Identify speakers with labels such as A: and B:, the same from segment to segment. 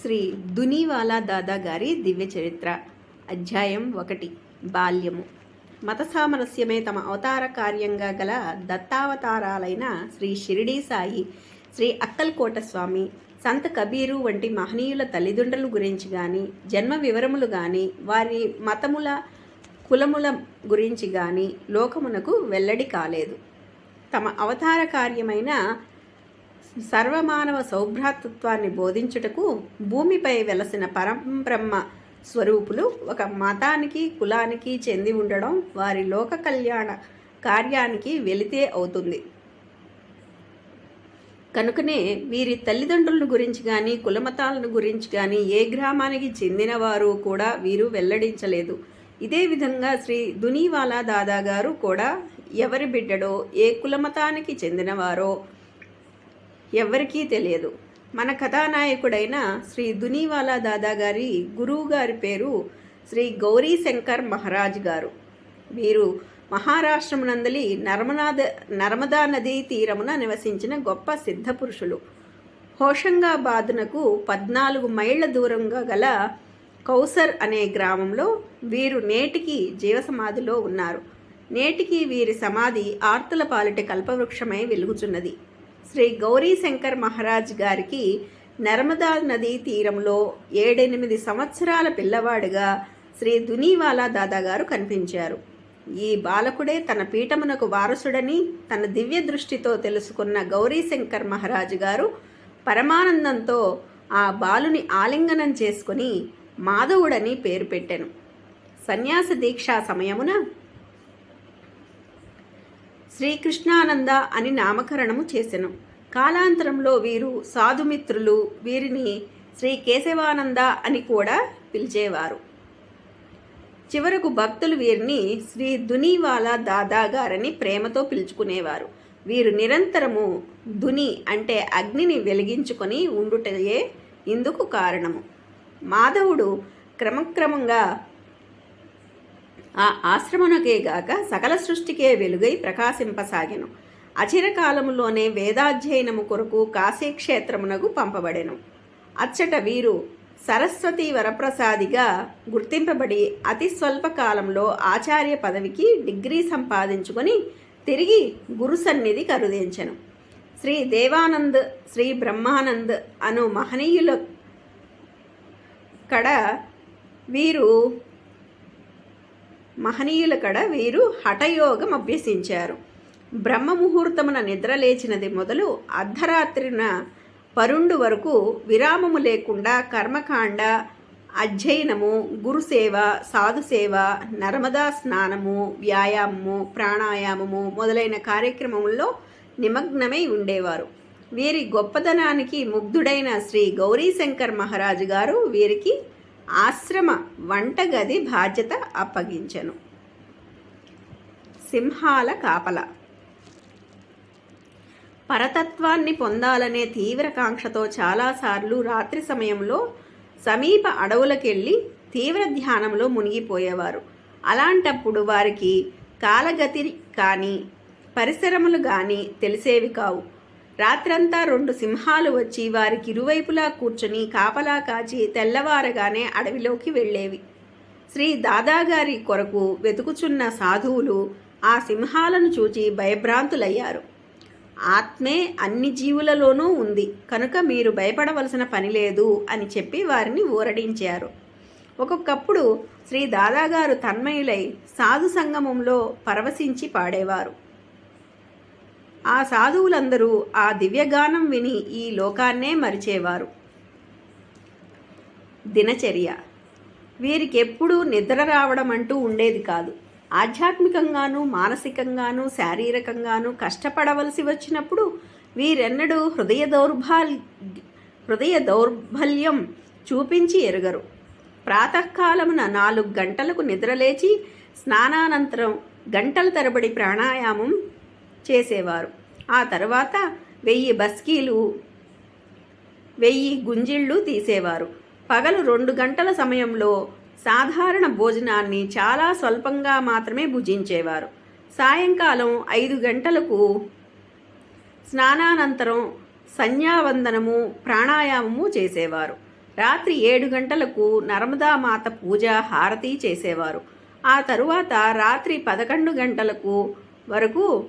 A: శ్రీ దునీవాలా దాదా గారి దివ్య చరిత్ర అధ్యాయం ఒకటి బాల్యము. మత సామరస్యమే తమ అవతార కార్యంగా గల దత్తావతారాలైన శ్రీ షిరిడీ సాయి శ్రీ అక్కల్కోట స్వామి సంత కబీరు వంటి మహనీయుల తల్లిదండ్రుల గురించి కానీ జన్మ వివరములు కానీ వారి మతముల కులముల గురించి కానీ లోకమునకు వెల్లడి కాలేదు. తమ అవతార కార్యమైన సర్వమానవ సౌభ్రాతృత్వాన్ని బోధించుటకు భూమిపై వెలసిన పరంబ్రహ్మ స్వరూపులు ఒక మతానికి కులానికి చెంది ఉండడం వారి లోక కళ్యాణ కార్యానికి వెలితే అవుతుంది. కనుకనే వీరి తల్లిదండ్రులను గురించి కానీ కులమతాలను గురించి కానీ ఏ గ్రామానికి చెందినవారు కూడా వీరు వెల్లడించలేదు. ఇదే విధంగా శ్రీ దునీవాలా దాదా గారు కూడా ఎవరి బిడ్డడో ఏ కులమతానికి చెందినవారో ఎవ్వరికీ తెలియదు. మన కథానాయకుడైన శ్రీ దునీవాలా దాదా గారి గురువు గారి పేరు శ్రీ గౌరీ శంకర్ మహారాజ్ గారు. వీరు మహారాష్ట్రమునందలి నర్మనాద నర్మదా నదీ తీరమున నివసించిన గొప్ప సిద్ధపురుషులు హోషంగాబాద్నకు పద్నాలుగు మైళ్ళ దూరంగా గల కౌసర్ అనే గ్రామంలో వీరు నేటికి జీవసమాధిలో ఉన్నారు. నేటికి వీరి సమాధి ఆర్తుల పాలిట కల్పవృక్షమై వెలుగుచున్నది. శ్రీ గౌరీ శంకర్ మహారాజ్ గారికి నర్మదా నదీ తీరంలో ఏడెనిమిది సంవత్సరాల పిల్లవాడుగా శ్రీ దునీవాలా దాదా గారు కనిపించారు. ఈ బాలకుడే తన పీఠమునకు వారసుడని తన దివ్య దృష్టితో తెలుసుకున్న గౌరీశంకర్ మహారాజు గారు పరమానందంతో ఆ బాలుని ఆలింగనం చేసుకుని మాధవుడని పేరు పెట్టెను. సన్యాస దీక్షా సమయమున శ్రీకృష్ణానంద అని నామకరణము చేసెను. కాలాంతరంలో వీరు సాధుమిత్రులు వీరిని శ్రీ కేశవానంద అని కూడా పిలిచేవారు. చివరకు భక్తులు వీరిని శ్రీ దునీవాలా దాదా గారని ప్రేమతో పిలుచుకునేవారు. వీరు నిరంతరము దుని అంటే అగ్నిని వెలిగించుకొని ఉండుటయే ఇందుకు కారణము. మాధవుడు క్రమక్రమంగా ఆ ఆశ్రమనకే గాక సకల సృష్టికే వెలుగై ప్రకాశింపసాగెను. అచిరకాలములోనే వేదాధ్యయనము కొరకు కాశీక్షేత్రమునకు పంపబడెను. అచ్చట వీరు సరస్వతి వరప్రసాదిగా గుర్తింపబడి అతి స్వల్ప కాలంలో ఆచార్య పదవికి డిగ్రీ సంపాదించుకొని తిరిగి గురు సన్నిధి కరుదించెను. శ్రీ దేవానంద్ శ్రీ బ్రహ్మానంద్ అను మహనీయుల కడ వీరు మహనీయుల కడ వీరు హఠయోగం అభ్యసించారు. బ్రహ్మ ముహూర్తమున నిద్రలేచినది మొదలు అర్ధరాత్రిన పరుండు వరకు విరామము లేకుండా కర్మకాండ అధ్యయనము గురుసేవ సాధుసేవ నర్మదా స్నానము వ్యాయామము ప్రాణాయామము మొదలైన కార్యక్రమముల్లో నిమగ్నమై ఉండేవారు. వీరి గొప్పదనానికి ముగ్ధుడైన శ్రీ గౌరీశంకర్ మహారాజు గారు వీరికి ఆశ్రమ వంటగది బాధ్యత అప్పగించెను. సింహాల కాపల. పరతత్వాన్ని పొందాలనే తీవ్ర కాంక్షతో చాలాసార్లు రాత్రి సమయంలో సమీప అడవులకెళ్ళి తీవ్ర ధ్యానంలో మునిగిపోయేవారు. అలాంటప్పుడు వారికి కాలగతి కానీ పరిసరములు కానీ తెలిసేవి కావు. రాత్రంతా రెండు సింహాలు వచ్చి వారికి ఇరువైపులా కూర్చొని కాపలా కాచి తెల్లవారగానే అడవిలోకి వెళ్ళేవి. శ్రీ దాదాగారి కొరకు వెతుకుచున్న సాధువులు ఆ సింహాలను చూచి భయభ్రాంతులయ్యారు. ఆత్మే అన్ని జీవులలోనూ ఉంది. కనుక మీరు భయపడవలసిన పని లేదు అని చెప్పి వారిని ఊరడించారు. ఒక్కొక్కప్పుడు శ్రీ దాదాగారు తన్మయులై సాధు సంగమంలో పరవశించి పాడేవారు. ఆ సాధువులందరూ ఆ దివ్యగానం విని ఈ లోకాన్నే మరిచేవారు. దినచర్య. వీరికి ఎప్పుడూ నిద్ర రావడం అంటూ ఉండేది కాదు. ఆధ్యాత్మికంగానూ మానసికంగానూ శారీరకంగానూ కష్టపడవలసి వచ్చినప్పుడు వీరెన్నడూ హృదయ దౌర్భాల్ హృదయ దౌర్బల్యం చూపించి ఎరుగరు. ప్రాతకాలమున నాలుగు గంటలకు నిద్రలేచి స్నానానంతరం గంటల తరబడి ప్రాణాయామం చేసేవారు. ఆ తర్వాత వెయ్యి బస్కీలు వెయ్యి గుంజిళ్ళు తీసేవారు. పగలు రెండు గంటల సమయంలో సాధారణ భోజనాన్ని చాలా స్వల్పంగా మాత్రమే భుజించేవారు. సాయంకాలం ఐదు గంటలకు స్నానానంతరం సంధ్యావందనము ప్రాణాయామము చేసేవారు. రాత్రి ఏడు గంటలకు నర్మదామాత పూజ హారతి చేసేవారు. ఆ తరువాత రాత్రి పదకొండు గంటలకు వరకు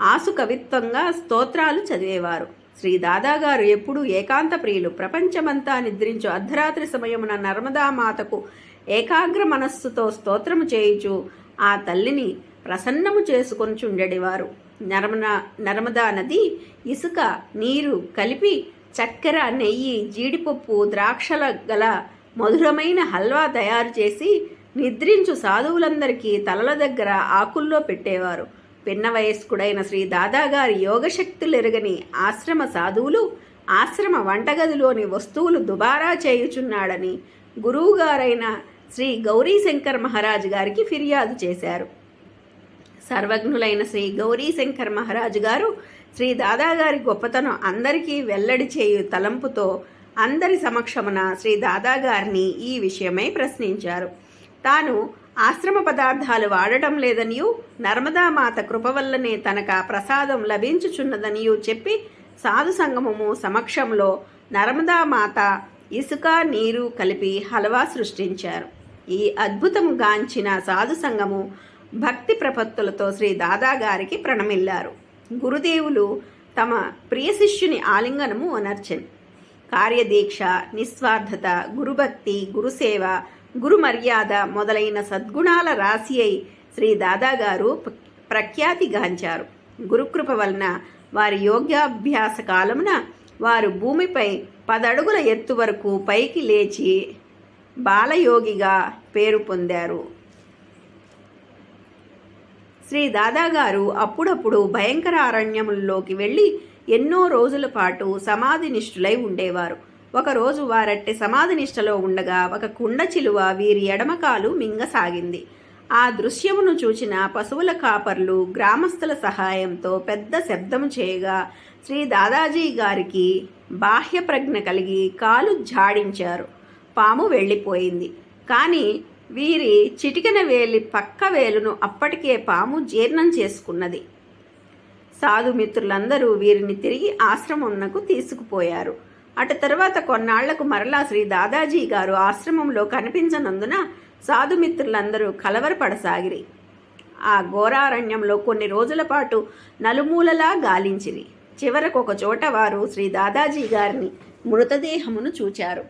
A: ఆసు కవిత్వంగా స్తోత్రాలు చదివేవారు. శ్రీ దాదాగారు ఎప్పుడూ ఏకాంత ప్రియులు. ప్రపంచమంతా నిద్రించు అర్ధరాత్రి సమయమున నర్మదామాతకు ఏకాగ్ర మనస్సుతో స్తోత్రము చేయుచు ఆ తల్లిని ప్రసన్నము చేసుకొని చుండెడివారు. నర్మదా నర్మదా నది ఇసుక నీరు కలిపి చక్కెర నెయ్యి జీడిపప్పు ద్రాక్షల గల మధురమైన హల్వా తయారు చేసి నిద్రించు సాధువులందరికీ తలల దగ్గర ఆకుల్లో పెట్టేవారు. పిన్న వయస్కుడైన శ్రీ దాదాగారి యోగశక్తులెరగని ఆశ్రమ సాధువులు ఆశ్రమ వంటగదిలోని వస్తువులు దుబారా చేయుచున్నాడని గురువుగారైన శ్రీ గౌరీశంకర్ మహారాజు గారికి ఫిర్యాదు చేశారు. సర్వజ్ఞులైన శ్రీ గౌరీశంకర్ మహారాజు గారు శ్రీ దాదాగారి గొప్పతనం అందరికీ వెల్లడి చేయు తలంపుతో అందరి సమక్షమున శ్రీ దాదాగారిని ఈ విషయమై ప్రశ్నించారు. తాను ఆశ్రమ పదార్థాలు వాడటం లేదనియు నర్మదామాత కృప వల్లనే తనక ప్రసాదం లభించుచున్నదనియు చెప్పి సాధు సంగమము సమక్షంలో నర్మదామాత ఇసుక నీరు కలిపి హల్వా సృష్టించారు. ఈ అద్భుతము గాంచిన సాధు సంఘము భక్తి ప్రపత్తులతో శ్రీ దాదాగారికి ప్రణమిల్లారు. గురుదేవులు తమ ప్రియ శిష్యుని ఆలింగనము అనర్చన్. కార్యదీక్ష నిస్వార్థత గురుభక్తి గురుసేవ గురు మర్యాద మొదలైన సద్గుణాల రాశి అయి శ్రీ దాదాగారు ప్రఖ్యాతిగాంచారు గురుకృప వలన వారి యోగ్యాభ్యాస కాలమున వారు భూమిపై పదడుగుల ఎత్తు వరకు పైకి లేచి బాలయోగిగా పేరు పొందారు. శ్రీ దాదాగారు అప్పుడప్పుడు భయంకర అరణ్యముల్లోకి వెళ్ళి ఎన్నో రోజుల పాటు సమాధినిష్ఠులై ఉండేవారు. ఒకరోజు వారట్టే సమాధి నిష్టలో ఉండగా ఒక కుండ చిలువ వీరి ఎడమకాలు మింగసాగింది. ఆ దృశ్యమును చూచిన పశువుల కాపర్లు గ్రామస్తుల సహాయంతో పెద్ద శబ్దము చేయగా శ్రీ దాదాజీ గారికి బాహ్య ప్రజ్ఞ కలిగి కాలు జాడించారు. పాము వెళ్ళిపోయింది. కానీ వీరి చిటికెన వేలి పక్క వేలును అప్పటికే పాము జీర్ణం చేసుకున్నది. సాధుమిత్రులందరూ వీరిని తిరిగి ఆశ్రమంనకు తీసుకుపోయారు. అటు తర్వాత కొన్నాళ్ళకు మరలా శ్రీ దాదాజీ గారు ఆశ్రమంలో కనిపించనందున సాధుమిత్రులందరూ కలవరపడసాగిరి. ఆ ఘోరారణ్యంలో కొన్ని రోజుల పాటు నలుమూలలా గాలించిరి. చివరకు ఒక చోట వారు శ్రీ దాదాజీ గారిని మృతదేహమును చూచారు.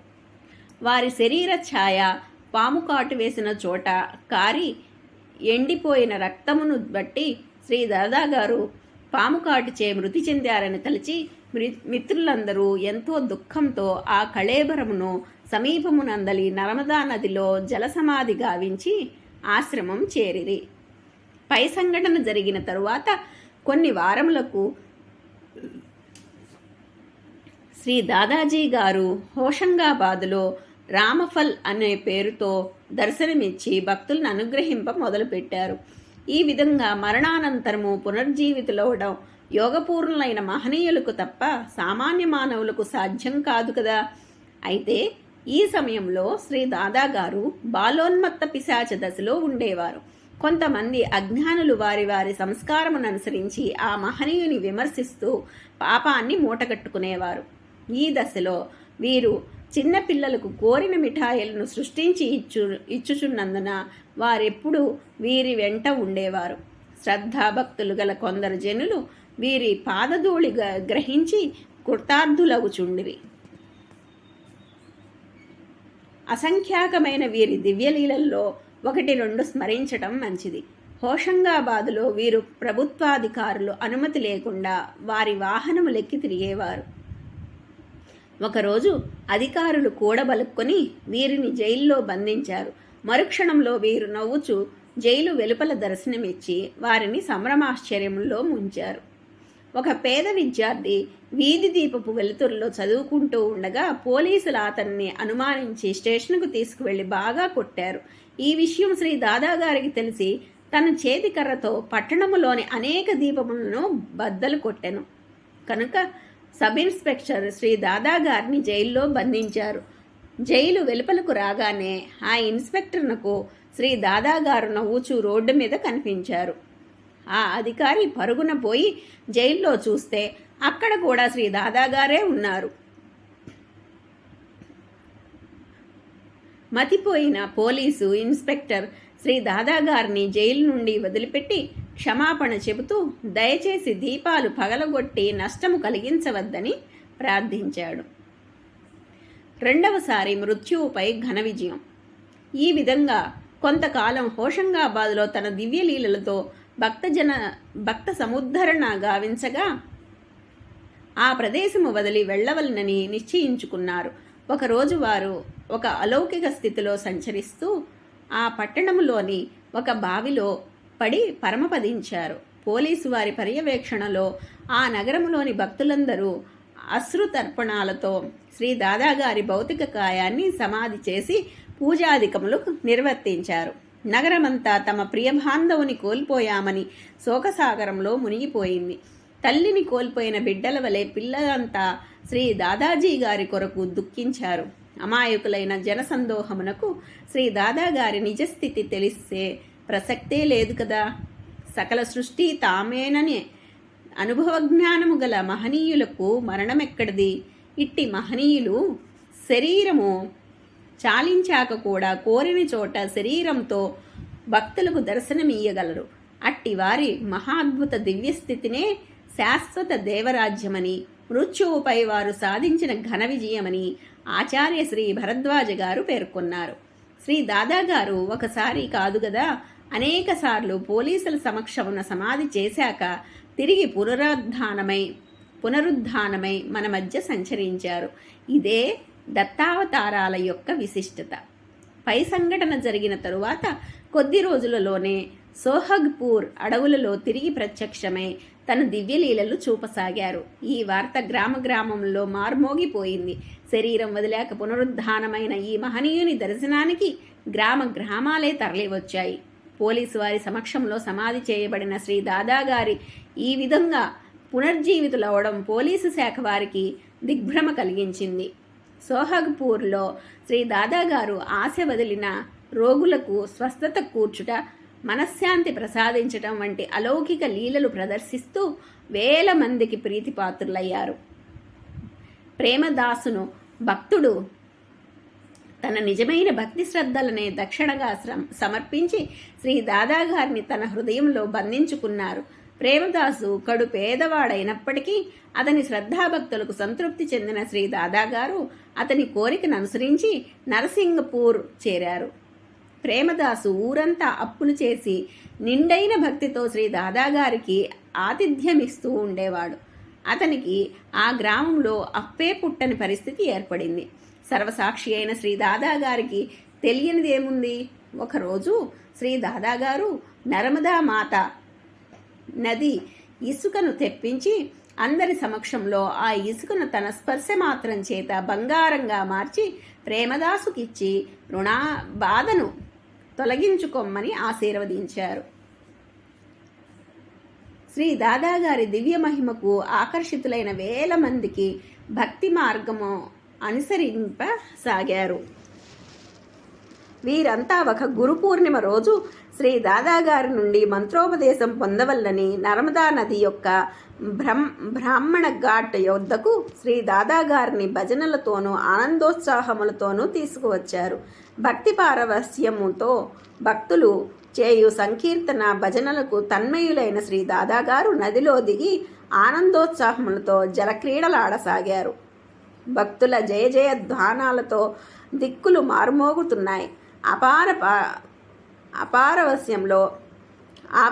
A: వారి శరీర ఛాయ పాము కాటు వేసిన చోట కారి ఎండిపోయిన రక్తమును బట్టి శ్రీ దాదా గారు పాము కాటుచే మృతి చెందారని తలిచి మిత్రులందరూ ఎంతో దుఃఖంతో ఆ కళేబరమును సమీపమునందలి నర్మదా నదిలో జలసమాధి గావించి ఆశ్రమం చేరిరి. పై సంఘటన జరిగిన తరువాత కొన్ని వారములకు శ్రీ దాదాజీ గారు హోషంగాబాదులో రామఫల్ అనే పేరుతో దర్శనమిచ్చి భక్తులను అనుగ్రహింప మొదలుపెట్టారు. ఈ విధంగా మరణానంతరము పునర్జీవితులవడం యోగపూర్ణులైన మహనీయులకు తప్ప సామాన్య మానవులకు సాధ్యం కాదు కదా. అయితే ఈ సమయంలో శ్రీ దాదా గారు బాలోన్మత్త పిశాచ దశలో ఉండేవారు. కొంతమంది అజ్ఞానులు వారి వారి సంస్కారమును అనుసరించి ఆ మహనీయుని విమర్శిస్తూ పాపాన్ని మూటగట్టుకునేవారు. ఈ దశలో వీరు చిన్న పిల్లలకు కోరిన మిఠాయిలను సృష్టించి ఇచ్చు ఇచ్చుచున్నందున వారెప్పుడు వీరి వెంట ఉండేవారు. శ్రద్ధాభక్తులు గల కొందరు జనులు వీరి పాదధూళి గ్రహించి కృతార్థులగుచుండిరి. అసంఖ్యాకమైన వీరి దివ్యలీలల్లో ఒకటి రెండు స్మరించటం మంచిది. హోషంగాబాదులో వీరు ప్రభుత్వాధికారులు అనుమతి లేకుండా వారి వాహనములెక్కి తిరిగేవారు. ఒకరోజు అధికారులు కూడబలుక్కొని వీరిని జైల్లో బంధించారు. మరుక్షణంలో వీరు నవ్వుచు జైలు వెలుపల దర్శనమిచ్చి వారిని సంభ్రమాశ్చర్యంలో ముంచారు. ఒక పేద విద్యార్థి వీధి దీపపు వెలుతురులో చదువుకుంటూ ఉండగా పోలీసులు అతన్ని అనుమానించి స్టేషన్కు తీసుకువెళ్ళి బాగా కొట్టారు. ఈ విషయం శ్రీ దాదాగారికి తెలిసి తన చేతికర్రతో పట్టణములోని అనేక దీపములను బద్దలు కొట్టెను. కనుక సబ్ ఇన్స్పెక్టర్ శ్రీ దాదా గారిని జైల్లో బంధించారు. జైలు వెలుపలకు రాగానే ఆ ఇన్స్పెక్టర్నకు శ్రీ దాదాగారు నవ్వుచూ రోడ్డు మీద కనిపించారు. ఆ అధికారి పరుగున పోయి జైల్లో చూస్తే అక్కడ కూడా శ్రీ దాదాగారే ఉన్నారు. మతిపోయిన పోలీసు ఇన్స్పెక్టర్ శ్రీ దాదాగారిని జైలు నుండి వదిలిపెట్టి క్షమాపణ చెబుతూ దయచేసి దీపాలు పగలగొట్టి నష్టము కలిగించవద్దని ప్రార్థించాడు. రెండవసారి మృత్యువుపై ఘన విజయం. ఈ విధంగా కొంతకాలం హోషంగాబాద్లో తన దివ్యలీలలతో భక్తజన భక్త సముద్ధరణ గావించగా ఆ ప్రదేశము వదిలి వెళ్ళవలనని నిశ్చయించుకున్నారు. ఒకరోజు వారు ఒక అలౌకిక స్థితిలో సంచరిస్తూ ఆ పట్టణములోని ఒక బావిలో పడి పరమపదించారు. పోలీసు వారి పర్యవేక్షణలో ఆ నగరములోని భక్తులందరూ అశ్రుతర్పణాలతో శ్రీ దాదాగారి భౌతిక కాయాన్ని సమాధి చేసి పూజాధికములు నిర్వర్తించారు. నగరమంతా తమ ప్రియబాంధవుని కోల్పోయామని శోకసాగరంలో మునిగిపోయింది. తల్లిని కోల్పోయిన బిడ్డల వలె పిల్లలంతా శ్రీ దాదాజీ గారి కొరకు దుఃఖించారు. అమాయకులైన జనసందోహమునకు శ్రీ దాదాగారి నిజస్థితి తెలిస్తే ప్రసక్తే లేదు కదా. సకల సృష్టి తామేననే అనుభవజ్ఞానము గల మహనీయులకు మరణమెక్కడిది? ఇట్టి మహనీయులు శరీరము చాలించాక కూడా కోరిన చోట శరీరంతో భక్తులకు దర్శనమియ్యగలరు. అట్టి వారి మహాద్భుత దివ్యస్థితినే శాశ్వత దేవరాజ్యమని మృత్యువుపై వారు సాధించిన ఘన విజయమని ఆచార్య శ్రీ భరద్వాజ గారు పేర్కొన్నారు. శ్రీ దాదా గారు ఒకసారి కాదు కదా అనేకసార్లు పోలీసుల సమక్షమున సమాధి చేశాక తిరిగి పునరుద్ధానమై పునరుద్ధానమై మన మధ్య సంచరించారు. ఇదే దత్తావతారాల యొక్క విశిష్టత. పై సంఘటన జరిగిన తరువాత కొద్ది రోజులలోనే సోహగ్పూర్ అడవులలో తిరిగి ప్రత్యక్షమై తన దివ్యలీలలు చూపసాగారు. ఈ వార్త గ్రామ గ్రామంలో మార్మోగిపోయింది. శరీరం వదిలేక పునరుద్ధానమైన ఈ మహనీయుని దర్శనానికి గ్రామ గ్రామాలే తరలివచ్చాయి. పోలీసు వారి సమక్షంలో సమాధి చేయబడిన శ్రీ దాదా గారి ఈ విధంగా పునర్జీవితులవడం పోలీసు శాఖ వారికి దిగ్భ్రమ కలిగించింది. సోహగ్పూర్లో శ్రీ దాదాగారు ఆశ వదిలిన రోగులకు స్వస్థత కూర్చుట మనశ్శాంతి ప్రసాదించటం వంటి అలౌకిక లీలలు ప్రదర్శిస్తూ వేల మందికి ప్రీతిపాత్రులయ్యారు. ప్రేమదాసును భక్తుడు తన నిజమైన భక్తి శ్రద్ధలనే దక్షిణగా సమర్పించి శ్రీ దాదాగారిని తన హృదయంలో బంధించుకున్నారు. ప్రేమదాసు కడు పేదవాడైనప్పటికీ అతని శ్రద్ధాభక్తులకు సంతృప్తి చెందిన శ్రీ దాదాగారు అతని కోరికను అనుసరించి నరసింగపూర్ చేరారు. ప్రేమదాసు ఊరంతా అప్పులు చేసి నిండైన భక్తితో శ్రీ దాదాగారికి ఆతిథ్యమిస్తూ ఉండేవాడు. అతనికి ఆ గ్రామంలో అప్పే పుట్టని పరిస్థితి ఏర్పడింది. సర్వసాక్షి అయిన శ్రీ దాదాగారికి తెలియనిదేముంది? ఒకరోజు శ్రీ దాదాగారు నర్మదా మాత నది ఇసుకను తెప్పించి అందరి సమక్షంలో ఆ ఇసుకను తన స్పర్శ మాత్రం చేత బంగారంగా మార్చి ప్రేమదాసుకిచ్చి రుణా బాధను తొలగించుకోమని ఆశీర్వదించారు. శ్రీ దాదాగారి దివ్య మహిమకు ఆకర్షితులైన వేల మందికి భక్తి మార్గము అనుసరింపసాగారు. వీరంతా ఒక గురు పూర్ణిమ రోజు శ్రీ దాదాగారి నుండి మంత్రోపదేశం పొందవల్లని నర్మదా నది యొక్క బ్రహ్మ బ్రాహ్మణ ఘాట్ యొద్దకు శ్రీ దాదాగారిని భజనలతోనూ ఆనందోత్సాహములతోనూ తీసుకువచ్చారు. భక్తి పారవస్యముతో భక్తులు చేయు సంకీర్తన భజనలకు తన్మయులైన శ్రీ దాదాగారు నదిలో దిగి ఆనందోత్సాహములతో జలక్రీడలాడసాగారు. భక్తుల జయ జయ ధ్వానాలతో దిక్కులు మారుమోగుతున్నాయి. అపార పా- అపారవస్యంలో ఆ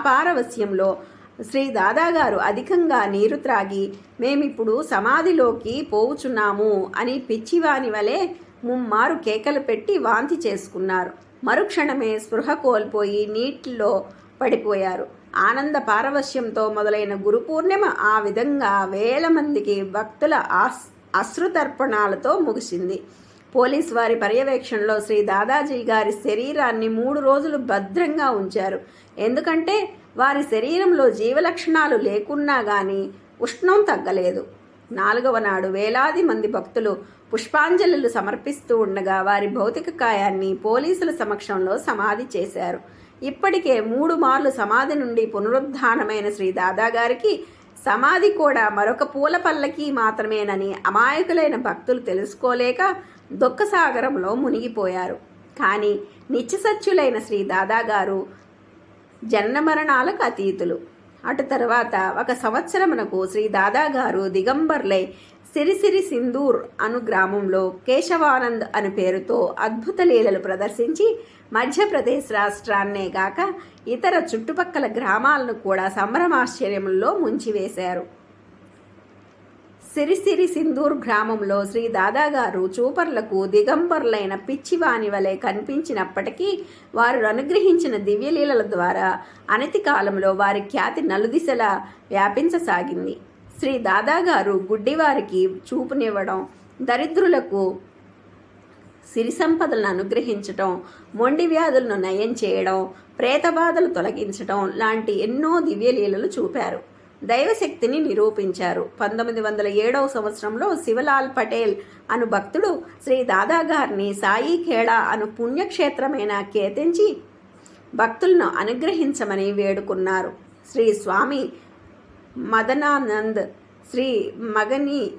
A: శ్రీ దాదాగారు అధికంగా నీరు త్రాగి మేమిప్పుడు సమాధిలోకి పోవుచున్నాము అని పిచ్చివాని వలె ముమ్మారు కేకలు పెట్టి వాంతి చేసుకున్నారు. మరుక్షణమే స్పృహ కోల్పోయి నీటిలో పడిపోయారు. ఆనంద పారవశ్యంతో మొదలైన గురు పూర్ణిమ ఆ విధంగా వేల మందికి భక్తుల ఆస్ అశ్రుతర్పణాలతో ముగిసింది. పోలీస్ వారి పర్యవేక్షణలో శ్రీ దాదాజీ గారి శరీరాన్ని మూడు రోజులు భద్రంగా ఉంచారు. ఎందుకంటే వారి శరీరంలో జీవలక్షణాలు లేకున్నా కానీ ఉష్ణం తగ్గలేదు. నాలుగవ నాడు వేలాది మంది భక్తులు పుష్పాంజలులు సమర్పిస్తూ ఉండగా వారి భౌతిక కాయాన్ని పోలీసుల సమక్షంలో సమాధి చేశారు. ఇప్పటికే మూడు మార్లు సమాధి నుండి పునరుద్ధానమైన శ్రీ దాదాగారికి సమాధి కూడా మరొక పూల పల్లకి మాత్రమేనని అమాయకులైన భక్తులు తెలుసుకోలేక దుఃఖసాగరంలో మునిగిపోయారు. కానీ నిత్యసత్యులైన శ్రీ దాదాగారు జన్మరణాలకు అతీతులు. అటు తర్వాత ఒక సంవత్సరమునకు శ్రీ దాదాగారు దిగంబర్లై సిరిసిరి సింధూర్ అను గ్రామంలో కేశవానంద్ అను పేరుతో అద్భుత లీలలు ప్రదర్శించి మధ్యప్రదేశ్ రాష్ట్రాన్నే గాక ఇతర చుట్టుపక్కల గ్రామాలను కూడా సంభ్రమాశ్చర్యంలో ముంచివేశారు. సిరిసిరి సింధూర్ గ్రామంలో శ్రీ దాదాగారు చూపర్లకు దిగంబరులైన పిచ్చివాని వలె కనిపించినప్పటికీ వారు అనుగ్రహించిన దివ్యలీలల ద్వారా అనతి కాలంలో వారి ఖ్యాతి నలుదిశలా వ్యాపించసాగింది. శ్రీ దాదాగారు గుడ్డివారికి చూపునివ్వడం దరిద్రులకు సిరి సంపదలను అనుగ్రహించటం మొండి వ్యాధులను నయం చేయడం ప్రేతబాధలు తొలగించటం లాంటి ఎన్నో దివ్యలీలలు చూపారు. దైవశక్తిని నిరూపించారు. పంతొమ్మిది వందల ఏడవ సంవత్సరంలో శివలాల్ పటేల్ అను భక్తుడు శ్రీ దాదాగారిని సాయి ఖేడా అను పుణ్యక్షేత్రమైన కేతించి భక్తులను అనుగ్రహించమని వేడుకున్నారు. శ్రీ స్వామి మదనానంద్ శ్రీ మగని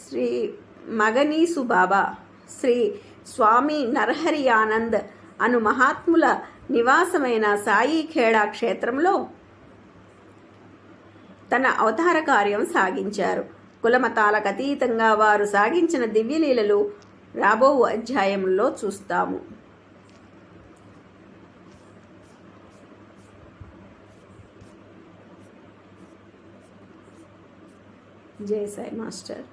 A: శ్రీ మగనీసు బాబా శ్రీ స్వామి నరహరి ఆనంద్ అను మహాత్ముల నివాసమైన సాయి ఖేడా క్షేత్రంలో తన అవతార కార్యం సాగించారు. కులమతాలకు అతీతంగా వారు సాగించిన దివ్యలీలలు రాబో అధ్యాయంలో చూస్తాము. జై సాయి మాస్టర్.